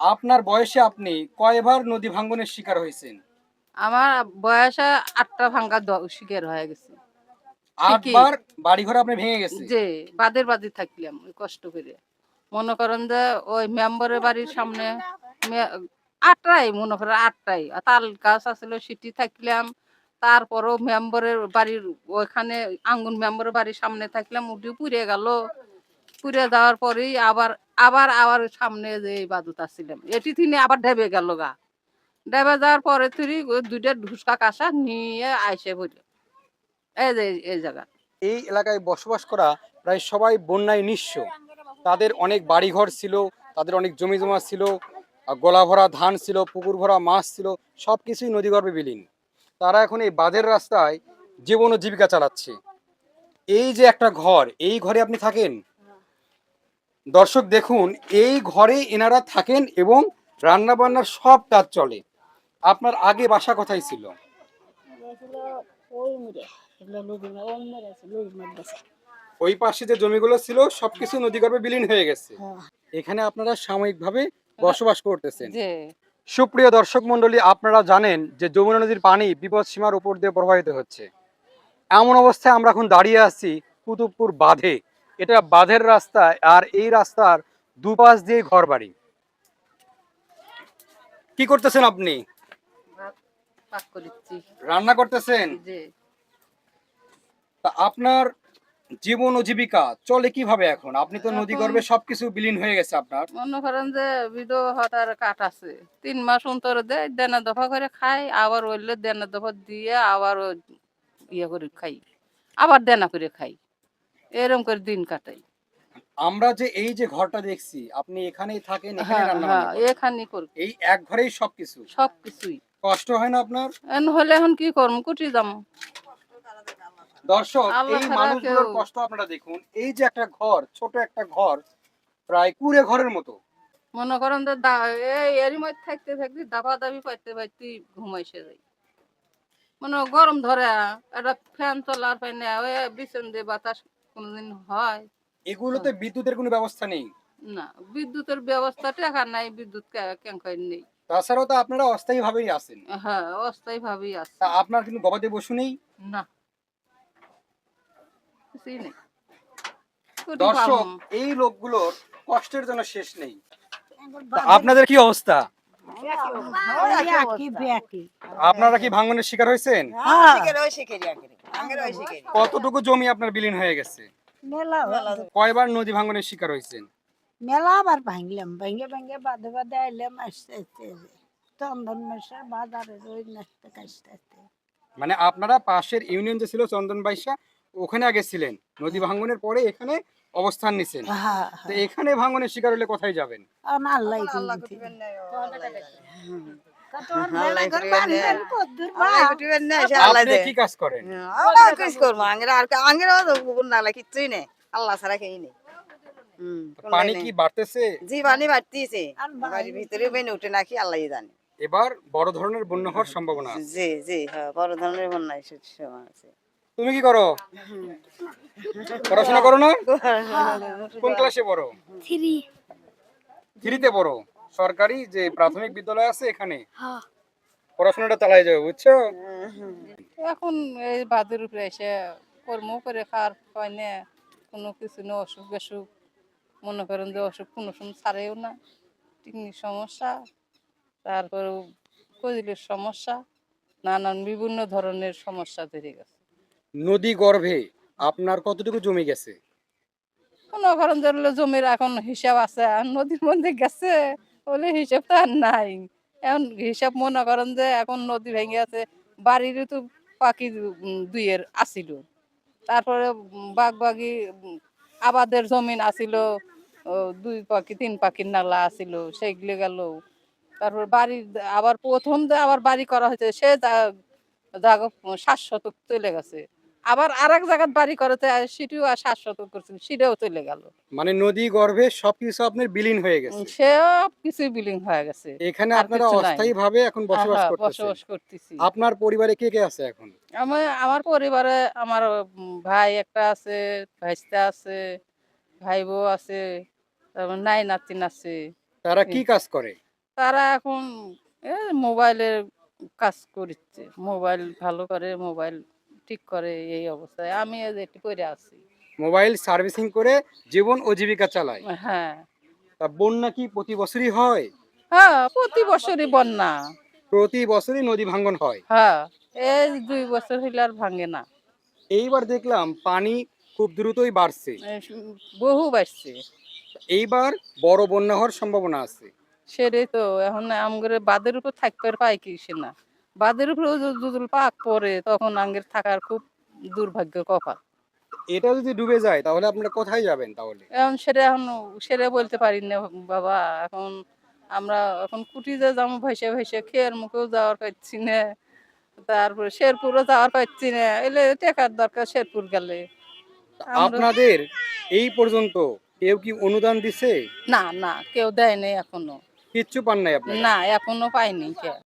আপনার বয়সে আপনি কয়বার নদী ভাঙ্গনের শিকার হয়েছেন? আমার বয়সে আটটা ভাঙ্গা শিকার হয়ে গেছে। আটবার বাড়িঘর আপনি ভেঙে গেছে? যে বাদের বাদে থাকলাম ওই কষ্ট করে। মনে করেন যে ওই মেম্বারের বাড়ির সামনে আটটাই মনে করেন আটটাই তাল গাছ আসলে সিটি থাকলাম। তারপরও মেম্বারের বাড়ির ওইখানে আঙ্গুন মেম্বারের বাড়ির সামনে থাকলাম উঠে পুড়ে গেল। পুড়ে যাওয়ার পরেই আবার আবার আবার সামনে যে বাদুত আসছিলাম এটি তিনি আবার ঢেবে গেল গা। ডেবে যাওয়ার পরে তুই দুইটা ঢুসকা কাঁসা নিয়ে আইসে বলল এই যে, এই জায়গা। এই এলাকায় বসবাস করা প্রায় সবাই বন্যায় নিঃস্ব। তাদের অনেক বাড়িঘর ছিল, তাদের অনেক জমি জমা ছিল গলা ভরা ধান ছিল, পুকুর ভরা মাছ ছিল সব কিছুই নদীগর্ভে বিলীন। তারা এখন এই বাঁধের রাস্তায় জীবন ও জীবিকা চালাচ্ছে। এই যে একটা ঘর, এই ঘরে আপনি থাকেন? দর্শক দেখুন এই ঘরে এনারা থাকেন এবং রান্না বান্নার সব কাজ চলে। আপনার আগে বাসা কোথায় ছিল? ওই পাশে যে জমিগুলো ছিল সবকিছু নদী নদীগর্ভে বিলীন হয়ে গেছে। এখানে আপনারা সাময়িকভাবে বসবাস করতেছেন। সুপ্রিয় দর্শক মণ্ডলী আপনারা জানেন যে যমুনা নদীর পানি বিপদ সীমার উপর দিয়ে প্রবাহিত হচ্ছে। এমন অবস্থায় আমরা এখন দাঁড়িয়ে আছি কুতুবপুর বাঁধে। এটা বাঁধের রাস্তা আর এই রাস্তার দুপাশ দিয়ে ঘর বাড়ি কি করতেছেন আপনি? রান্না করতেছেন? তা আপনার জীবন ও জীবিকা চলে কীভাবে এখন? আপনি তো নদী গর্ভে সবকিছু বিলীন হয়ে গেছে আপনার। মনে করেন যে বিধবা হতার কাঠ আছে। তিন মাস অন্তর দেয় দেনা দফা করে খাই আবার ওইলে দেনা দফা দিয়ে আবার ইয়ে করে খাই। আবার দেনা করে খাই। এরকম করে দিন কাটাই। আমরা যে এই যে ঘরটা দেখছি আপনি এখানেই থাকেন এখানে হ্যাঁ রান্না হ্যাঁ করি এই এক ঘরেই সবকিছু? সব কিছুই কষ্ট হয় না আপনার? হলে এখন কি করব? কুটি যাম দর্শক এই মানুষগুলোর কষ্ট আপনারা দেখুন। এই যে একটা ঘর ছোট একটা ঘর প্রায় কুড়ে ঘরের মতো। মনে করেন এরই মধ্যে থাকতে থাকতে দাবা দাবি পাইতে পাইতে ঘুমাইছে যাই মানে গরম ধরে একটা ফ্যান চলার পাই না ওই বিছন দিয়ে বাতাস কোনোদিন হয় এগুলোতে বিদ্যুতের কোনো ব্যবস্থা নেই? না বিদ্যুতের ব্যবস্থা টাকা নাই বিদ্যুৎ নেই। তাছাড়াও তো আপনারা অস্থায়ী ভাবেই আছেন। হ্যাঁ অস্থায়ী ভাবেই আপনার কিন্তু গবাদি পশু নেই? না। কিছুই নেই। দর্শক এই লোকগুলোর কষ্টের জন্য শেষ নেই। আপনাদের কি অবস্থা? আপনারা কি ভাঙনের শিকার হয়েছেন? কতটুকু জমি আপনার বিলীন হয়ে গেছে? মেলা কয়বার নদী ভাঙনের শিকার হয়েছেন? মেলা আবার ভাঙলাম ভাঙে ভাঙে বাঁধে বাঁধে আইলাম আস্তে আস্তে চন্দন মাসের বাজারে নাচতে কাচতে আস্তে। মানে আপনারা পাশের ইউনিয়ন যে ছিল চন্দন বাইশা ওখানে আগে ছিলেন। নদী ভাঙনের পরে এখানে অবস্থান নিছেন। হ্যাঁ তো এখানে ভাঙনের শিকার হলে কোথায় যাবেন? আল্লাহ আল্লাহ ছাড়া নেই। পানি কি বাড়তেছে? জি পানি বাড়তিছে। বাড়ির ভিতরে বেনে উঠে নাকি জানে। এবার বড় ধরনের বন্যা হওয়ার সম্ভাবনা জি, জি, হ্যাঁ, বড় ধরনের বন্যা আছে। তুমি কি করো? পড়াশোনা করো না? কোন ক্লাসে পড়ো? থ্রি থ্রিতে পড়ো? সরকারি যে প্রাথমিক বিদ্যালয় আছে এখানে? পড়াশোনাটা চালাই যাবে বুঝছ? এখন এই বাদের উপরে এসে কর্ম করে খাওয়ার হয় না কোনো কিছু না অসুখ বেসুখ। মনে করেন যে অসুখ কোনো সময় ছাড়েও না। কিডনির সমস্যা তারপরে কজিলের সমস্যা নানান বিভিন্ন ধরনের সমস্যা ধরে গেছে। নদী গর্ভে আপনার কতটুকু জমি গেছে? কোনো হলো জমির এখন হিসাব আছে আর নদীর মধ্যে গেছে। বলে হিসাব তো আর নাই। এখন হিসাব মনে করেন যে এখন নদী ভেঙে আছে বাড়ির তো পাখি দুইয়ের আসিল। তারপরে বাঘ বাগি আবাদের জমিন আসিল দুই পাখি, তিন পাখির নালা আসিল, সেইগুলো গেল। তারপর বাড়ি আবার প্রথম যে আবার বাড়ি করা হয়েছে, সে জা- জায়গা সাত চলে গেছে। আবার আর এক জায়গায় বাড়ি করাতে সেটিও আর শতক করছিল সেটাও চলে গেল। মানে নদী গর্ভে সবকিছু আপনার বিলীন হয়ে গেছে। সেও কিছু বিলিং হয়ে গেছে। এখানে আপনারা অস্থায়ী ভাবে এখন বসবাস বসবাস করতেছি। আপনার পরিবারে কে কে আছে এখন? আমি আমার পরিবারে আমার ভাই একটা আছে ভাইস্তা আছে ভাই বউ আছে তারপর নাই নাতিন আছে। তারা কি কাজ করে? তারা এখন মোবাইলের কাজ করছে মোবাইল ভালো করে মোবাইল ঠিক করে এই অবস্থায়। আমি একটু করে আছি। মোবাইল সার্ভিসিং করে জীবন ও জীবিকা চালায়। হ্যাঁ। তা বন্যা কি প্রতি বছরই হয়? হ্যাঁ প্রতি বছরই বন্যা। প্রতি বছরই নদী ভাঙ্গন হয়? হ্যাঁ এই দুই বছর হইলে আর ভাঙে না। এইবার দেখলাম পানি খুব দ্রুতই বাড়ছে। বহু বাড়ছে। এইবার বড় বন্যা হওয়ার সম্ভাবনা আছে। সেটাই তো এখন আমগরে বাদের উপর থাকতে পাই কি সে না। বাদের উপরে যদি পাক পরে তখন আঙ্গের থাকার খুব দুর্ভাগ্য কপাল। এটা যদি ডুবে যায় তাহলে আপনারা কোথায় যাবেন তাহলে? এখন সেটা এখন সেটা বলতে পারি না বাবা। এখন আমরা এখন কুটিতে যাব ভেসে ভেসে খেয়ের মুখেও যাওয়ার পাচ্ছি না। তারপরে শেরপুরও যাওয়ার পাচ্ছি না। এলে টেকার দরকার শেরপুর গেলে। আপনাদের এই পর্যন্ত কেউ কি অনুদান দিছে? না না কেউ দেয় নাই এখনও। কিচ্ছু পান নাই আপনারা? না এখনও পাইনি কে